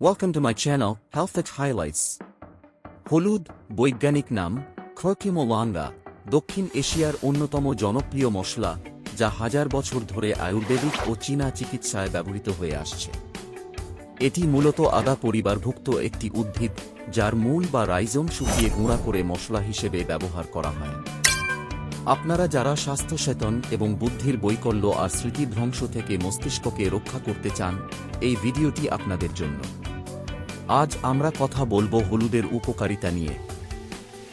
Welcome to my channel, Health at Highlights. হলুদ বৈজ্ঞানিক নাম খরকিমোলাঙ্গা দক্ষিণ এশিয়ার অন্যতম জনপ্রিয় মশলা যা হাজার বছর ধরে আয়ুর্বেদিক ও চীনা চিকিৎসায় ব্যবহৃত হয়ে আসছে। এটি মূলত আদা পরিবারভুক্ত একটি উদ্ভিদ যার মূল বা রাইজোম শুকিয়ে গুঁড়া করে মশলা হিসেবে ব্যবহার করা হয়। আপনারা যারা স্বাস্থ্য সচেতন এবং বুদ্ধির বৈকল্য আর স্মৃতিভ্রংশ থেকে মস্তিষ্ককে রক্ষা করতে চান এই ভিডিওটি আপনাদের জন্য। আজ আমরা কথা বলব হলুদের উপকারিতা নিয়ে।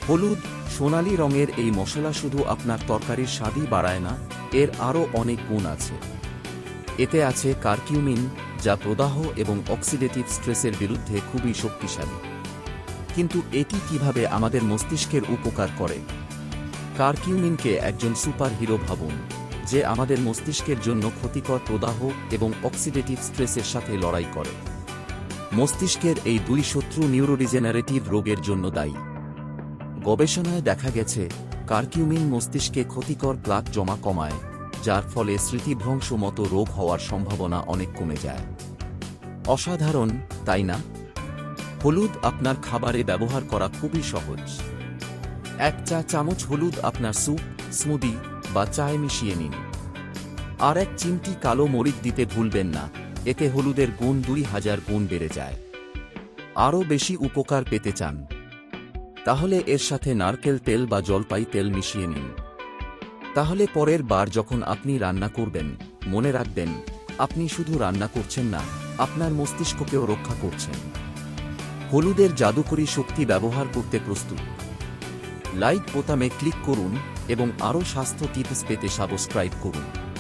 হলুদ সোনালী রঙের এই মশলা শুধু আপনার তরকারির স্বাদই বাড়ায় না, এর আরও অনেক গুণ আছে। এতে আছে কার্কিউমিন, যা প্রদাহ এবং অক্সিডেটিভ স্ট্রেসের বিরুদ্ধে খুবই শক্তিশালী। কিন্তু এটি কীভাবে আমাদের মস্তিষ্কের উপকার করে? কার্কিউমিনকে একজন সুপার হিরো ভাবুন, যে আমাদের মস্তিষ্কের জন্য ক্ষতিকর প্রদাহ এবং অক্সিডেটিভ স্ট্রেসের সাথে লড়াই করে। মস্তিষ্কের এই দুই শত্রু নিউরোডিজেনারেটিভ রোগের জন্য দায়ী। গবেষণায় দেখা গেছে, কার্কিউমিন মস্তিষ্কে ক্ষতিকর প্লাক জমা কমায়, যার ফলে স্মৃতিভ্রংশ মতো রোগ হওয়ার সম্ভাবনা অনেক কমে যায়। অসাধারণ, তাই না? হলুদ আপনার খাবারে ব্যবহার করা খুবই সহজ। এক চা চামচ হলুদ আপনার স্যুপ, স্মুদি বা চায়ে মিশিয়ে নিন। আর এক চিমটি কালো মরিচ দিতে ভুলবেন না। এতে হলুদের গুণ দুই হাজার গুণ বেড়ে যায়। আরও বেশি উপকার পেতে চান। তাহলে এর সাথে নারকেল তেল বা জলপাই তেল মিশিয়ে নিন। তাহলে পরের বার যখন আপনি রান্না করবেন, মনে রাখবেন, আপনি শুধু রান্না করছেন না, আপনার মস্তিষ্ককেও রক্ষা করছেন। হলুদের জাদুকরী শক্তি ব্যবহার করতে প্রস্তুত। লাইক বোতামে ক্লিক করুন এবং আরও স্বাস্থ্য টিপস পেতে সাবস্ক্রাইব করুন।